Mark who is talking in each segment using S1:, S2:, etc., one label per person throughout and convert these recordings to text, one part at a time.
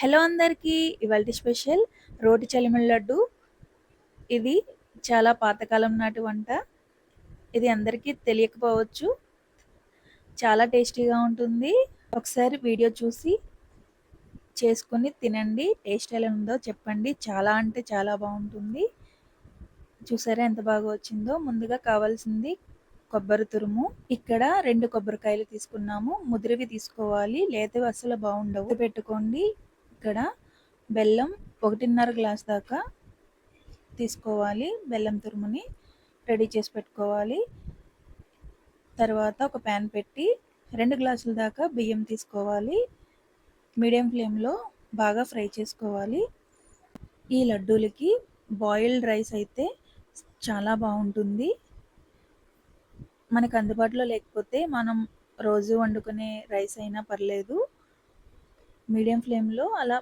S1: Hello అందరికీ ఇవాళ special రోటి చలిమిడి లడ్డు. ఇది చాలా పాతకాలం నాటి వంట. ఇది అందరికీ తెలియకపోవచ్చు. చాలా టేస్టీగా ఉంటుంది. ఒకసారి వీడియో చూసి చేసుకొని తినండి. టేస్ట్ ఎలా ఉందో చెప్పండి. చాలా అంటే చాలా బాగుంటుంది. చూసారా ఎంత బాగా వచ్చిందో? ముందుగా కావాల్సింది కొబ్బరి తురుము. ఇక్కడ రెండు కొబ్బరికాయలు తీసుకున్నాము. ముదిరివి తీసుకోవాలి. లేతవి అసలు బాగుండవు. పెట్టుకోండి. ఇక్కడ బెల్లం ఒకటిన్నర గ్లాస్ దాకా తీసుకోవాలి. బెల్లం తురుముని రెడీ చేసి పెట్టుకోవాలి. తర్వాత ఒక ప్యాన్ పెట్టి రెండు గ్లాసుల దాకా బియ్యం తీసుకోవాలి. మీడియం ఫ్లేమ్లో బాగా ఫ్రై చేసుకోవాలి. ఈ లడ్డూలకి బాయిల్డ్ రైస్ అయితే చాలా బాగుంటుంది. మనకు అందుబాటులో లేకపోతే మనం రోజు వండుకునే రైస్ అయినా పర్లేదు. మీడియం ఫ్లేమ్లో అలా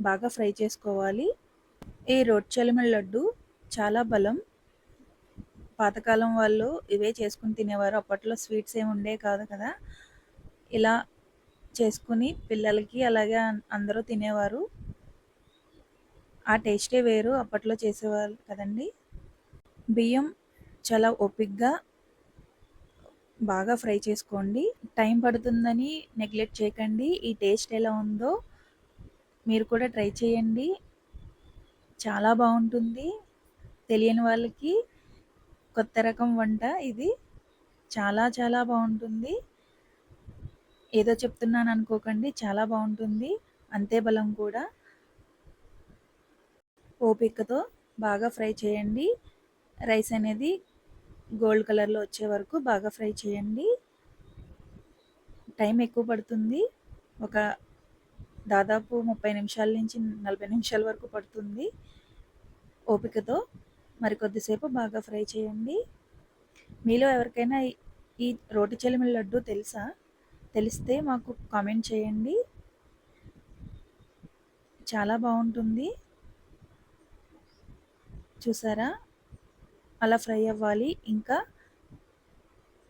S1: బాగా ఫ్రై చేసుకోవాలి. ఈ రోడ్ లడ్డు చాలా బలం. పాతకాలం వాళ్ళు ఇవే చేసుకుని తినేవారు. అప్పట్లో స్వీట్స్ ఏమి ఉండే కాదు కదా. ఇలా చేసుకుని పిల్లలకి అలాగే అందరూ తినేవారు. ఆ టేస్టే వేరు. అప్పట్లో చేసేవారు కదండి. బియ్యం చాలా ఓపిక్గా బాగా ఫ్రై చేసుకోండి. టైం పడుతుందని నెగ్లెక్ట్ చేయకండి. ఈ టేస్ట్ ఎలా ఉందో మీరు కూడా ట్రై చేయండి. చాలా బాగుంటుంది. తెలియని వాళ్ళకి కొత్త రకం వంట ఇది చాలా చాలా బాగుంటుంది. ఏదో చెప్తున్నాను అనుకోకండి. చాలా బాగుంటుంది. అంతే బలం కూడా. ఓపికతో బాగా ఫ్రై చేయండి. రైస్ అనేది గోల్డ్ కలర్లో వచ్చే వరకు బాగా ఫ్రై చేయండి. టైం ఎక్కువ పడుతుంది. ఒక దాదాపు ముప్పై నిమిషాల నుంచి నలభై నిమిషాల వరకు పడుతుంది ఓపికతో. మరి కొద్దిసేపు బాగా ఫ్రై చేయండి. మీలో ఎవరికైనా ఈ రోటి చెలిమిల లడ్డు తెలుసా? తెలిస్తే మాకు కామెంట్ చేయండి. చాలా బాగుంటుంది. చూసారా? అలా ఫ్రై అవ్వాలి. ఇంకా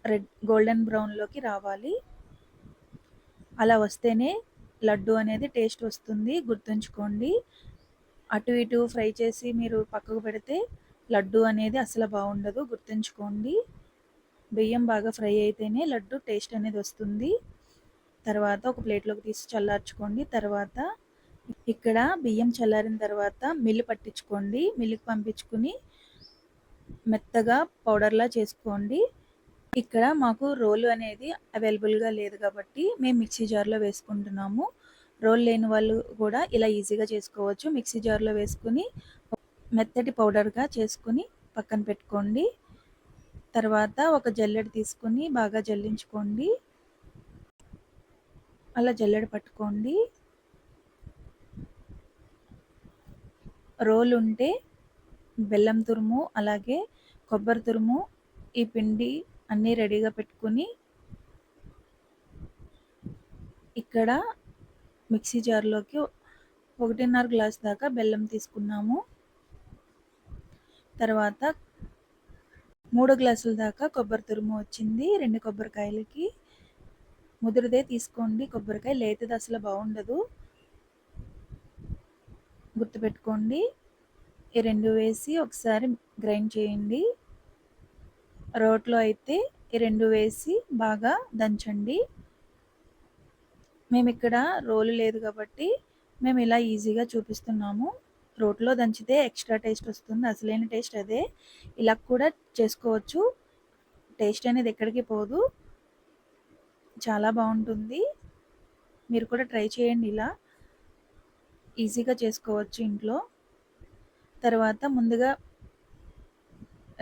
S1: రెడ్ గోల్డెన్ బ్రౌన్లోకి రావాలి. అలా వస్తేనే లడ్డు అనేది టేస్ట్ వస్తుంది. గుర్తుంచుకోండి. అటు ఇటు ఫ్రై చేసి మీరు పక్కకు పెడితే లడ్డు అనేది అసలు బాగుండదు. గుర్తుంచుకోండి. బియ్యం బాగా ఫ్రై అయితేనే లడ్డు టేస్ట్ అనేది వస్తుంది. తర్వాత ఒక ప్లేట్లోకి తీసి చల్లార్చుకోండి. తర్వాత ఇక్కడ బియ్యం చల్లారిన తర్వాత మిల్లు పట్టించుకోండి. మిల్లుకి పంపించుకుని మెత్తగా పౌడర్లా చేసుకోండి. ఇక్కడ మాకు రోలు అనేది అవైలబుల్గా లేదు కాబట్టి మేము మిక్సీ జార్లో వేసుకుంటున్నాము. రోల్ లేని వాళ్ళు కూడా ఇలా ఈజీగా చేసుకోవచ్చు. మిక్సీ జార్లో వేసుకుని మెత్తటి పౌడర్గా చేసుకుని పక్కన పెట్టుకోండి. తర్వాత ఒక జల్లెడ తీసుకుని బాగా జల్లించుకోండి. అలా జల్లెడ పట్టుకోండి. రోల్ ఉంటే బెల్లం తురుము అలాగే కొబ్బరి తురుము ఈ పిండి అన్నీ రెడీగా పెట్టుకుని ఇక్కడ మిక్సీ జార్లోకి ఒకటిన్నర గ్లాస్ దాకా బెల్లం తీసుకున్నాము. తర్వాత మూడు గ్లాసుల దాకా కొబ్బరి తురుము వచ్చింది. రెండు కొబ్బరికాయలకి ముదురుదే తీసుకోండి. కొబ్బరికాయ లేతది అసలు బాగుండదు. గుర్తుపెట్టుకోండి. ఈ రెండు వేసి ఒకసారి గ్రైండ్ చేయండి. రోట్లో అయితే ఈ రెండు వేసి బాగా దంచండి. మేము ఇక్కడ రోలు లేదు కాబట్టి మేము ఇలా ఈజీగా చూపిస్తున్నాము. రోట్లో దంచితే ఎక్స్ట్రా టేస్ట్ వస్తుంది. అసలైన టేస్ట్ అదే. ఇలా కూడా చేసుకోవచ్చు. టేస్ట్ అనేది ఎక్కడికి పోదు. చాలా బాగుంటుంది. మీరు కూడా ట్రై చేయండి ఇలా. ఈజీగా చేసుకోవచ్చు ఇంట్లో. తర్వాత ముందుగా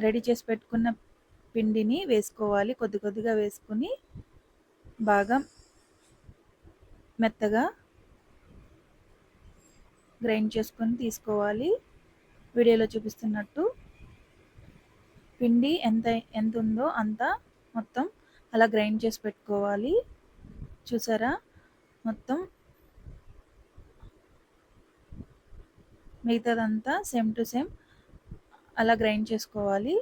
S1: రెడీ చేసి పెట్టుకున్న పిండిని వేసుకోవాలి. కొద్ది కొద్దిగా వేసుకుని బాగా మెత్తగా గ్రైండ్ చేసుకొని తీసుకోవాలి. వీడియోలో చూపిస్తున్నట్టు పిండి ఎంత ఎంత ఉందో అంత మొత్తం అలా గ్రైండ్ చేసి పెట్టుకోవాలి. చూసారా? మొత్తం మిగతాదంతా సేమ్ టు సేమ్ అలా గ్రైండ్ చేసుకోవాలి.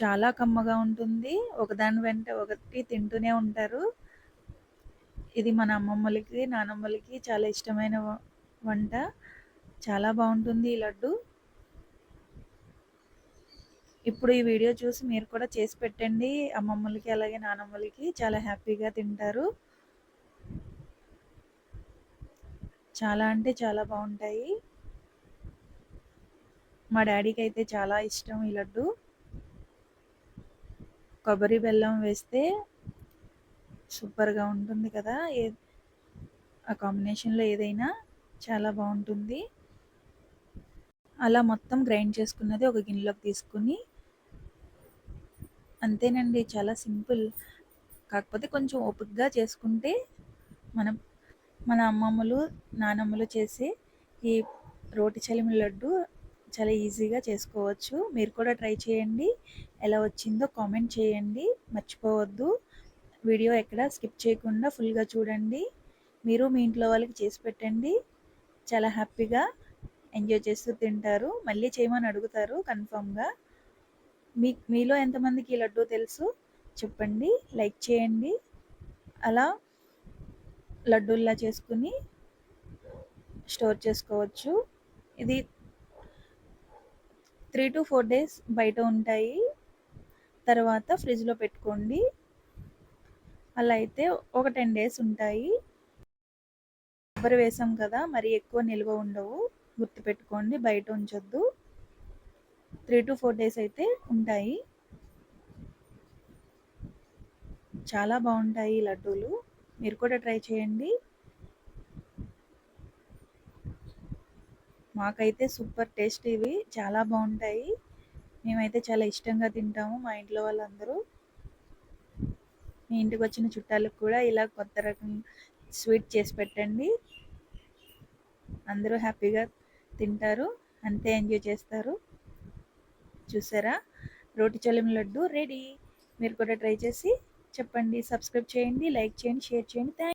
S1: చాలా కమ్మగా ఉంటుంది. ఒకదాని వెంట ఒకటి తింటూనే ఉంటారు. ఇది మన అమ్మమ్మలకి నానమ్మలకి చాలా ఇష్టమైన వంట. చాలా బాగుంటుంది ఈ లడ్డు. ఇప్పుడు ఈ వీడియో చూసి మీరు కూడా చేసి పెట్టండి. అమ్మమ్మలకి అలాగే నానమ్మలకి చాలా హ్యాపీగా తింటారు. చాలా అంటే చాలా బాగుంటాయి. మా డాడీకి అయితే చాలా ఇష్టం ఈ లడ్డు. కొబ్బరి బెల్లం వేస్తే సూపర్గా ఉంటుంది కదా. ఏ ఆ కాంబినేషన్లో ఏదైనా చాలా బాగుంటుంది. అలా మొత్తం గ్రైండ్ చేసుకున్నది ఒక గిన్నెలోకి తీసుకుని అంతేనండి చాలా సింపుల్. కాకపోతే కొంచెం ఓపికగా చేసుకుంటే మనం మన అమ్మమ్మలు నానమ్మలు చేసే ఈ రోటి చలిమి లడ్డు చాలా ఈజీగా చేసుకోవచ్చు. మీరు కూడా ట్రై చేయండి. ఎలా వచ్చిందో కామెంట్ చేయండి. మర్చిపోవద్దు. వీడియో ఎక్కడ స్కిప్ చేయకుండా ఫుల్గా చూడండి. మీరు మీ ఇంట్లో వాళ్ళకి చేసి పెట్టండి. చాలా హ్యాపీగా ఎంజాయ్ చేస్తూ తింటారు. మళ్ళీ చేయమని అడుగుతారు కన్ఫామ్గా. మీ మీలో ఎంతమందికి ఈ లడ్డు తెలుసు? చెప్పండి. లైక్ చేయండి. అలా లడ్డూల్లా చేసుకుని స్టోర్ చేసుకోవచ్చు. ఇది త్రీ టు ఫోర్ డేస్ బయట ఉంటాయి. తర్వాత ఫ్రిడ్జ్లో పెట్టుకోండి. అలా అయితే ఒక టెన్ డేస్ ఉంటాయి. కొబ్బరి వేసాం కదా మరి ఎక్కువ నిల్వ ఉండవు. గుర్తుపెట్టుకోండి బయట ఉంచొద్దు. త్రీ టు ఫోర్ డేస్ అయితే ఉంటాయి. చాలా బాగుంటాయి ఈ లడ్డూలు. మీరు కూడా ట్రై చేయండి. మాకైతే సూపర్ టేస్ట్ ఇవి చాలా బాగుంటాయి. మేమైతే చాలా ఇష్టంగా తింటాము మా ఇంట్లో వాళ్ళందరూ. మీ ఇంటికి వచ్చిన చుట్టాలకు కూడా ఇలా కొత్త రకం స్వీట్ చేసి పెట్టండి. అందరూ హ్యాపీగా తింటారు అంతే ఎంజాయ్ చేస్తారు. చూసారా? రోటి చలం లడ్డు రెడీ. మీరు కూడా ట్రై చేసి చెప్పండి సబ్స్క్రైబ్ చేయండి లైక్ చేయండి షేర్ చేయండి. థ్యాంక్